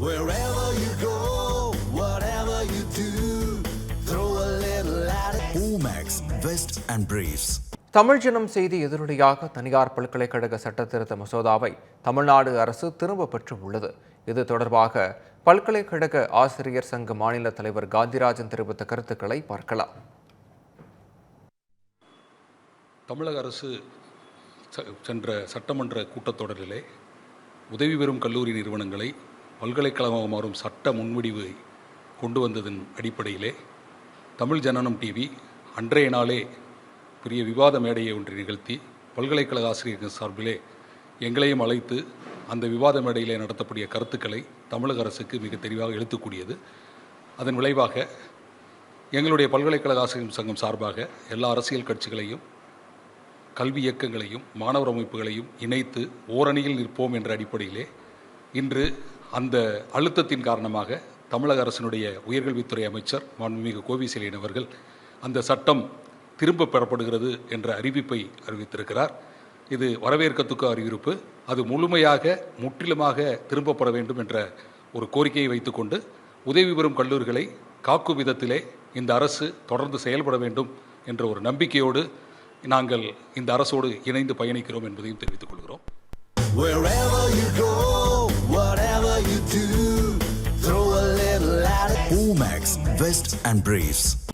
Wherever you go, whatever you do, throw a little at it. Omax, Vest and Briefs. Tamil ஜனம் செய்தி எதிரொலியாக தனியார் பல்கலைக்கழக சட்டத்திருத்த மசோதாவை தமிழ்நாடு அரசு திரும்ப பெற்று உள்ளது இது தொடர்பாக பல்கலைக்கழக ஆசிரியர் சங்க மாநில தலைவர் காந்திராஜன் தெரிவித்த கருத்துக்களை பார்க்கலாம் தமிழக அரசு ச- சென்ற சட்டமன்ற கூட்டத்தொடரிலே உதவி பெறும் கல்லூரி நிறுவனங்களை பல்கலைக்கழகம் மாறும் சட்ட முன்வடிவை கொண்டு வந்ததன் அடிப்படையிலே தமிழ் ஜனனம் டிவி அன்றைய நாளே பெரிய விவாத மேடையை ஒன்றை நிகழ்த்தி பல்கலைக்கழக ஆசிரியர்கள் சார்பிலே எங்களையும் அழைத்து அந்த விவாத மேடையிலே நடத்தக்கூடிய கருத்துக்களை தமிழக அரசுக்கு மிக தெளிவாக எழுத்துக்கூடியது. அதன் விளைவாக எங்களுடைய பல்கலைக்கழக ஆசிரியர் சங்கம் சார்பாக எல்லா அரசியல் கட்சிகளையும் கல்வி இயக்கங்களையும் மாணவர் அமைப்புகளையும் இணைத்து ஓரணியில் நிற்போம் என்ற அடிப்படையிலே இன்று அந்த அழுத்தத்தின் காரணமாக தமிழக அரசினுடைய உயர்கல்வித்துறை அமைச்சர் மாண்புமிகு கோவிசெலியன் அவர்கள் அந்த சட்டம் திரும்ப பெறப்படுகிறது என்ற அறிவிப்பை அறிவித்திருக்கிறார். இது வரவேற்கத்துக்கு அறிவிப்பு. அது முழுமையாக முற்றிலுமாக திரும்பப்பட வேண்டும் என்ற ஒரு கோரிக்கையை வைத்துக்கொண்டு உதவி பெறும் கல்லூரிகளை காக்கும் விதத்திலே இந்த அரசு தொடர்ந்து செயல்பட வேண்டும் என்ற ஒரு நம்பிக்கையோடு நாங்கள் இந்த அரசோடு இணைந்து பயணிக்கிறோம் என்பதையும் தெரிவித்துக் கொள்கிறோம். Cool Max, Vest and Briefs.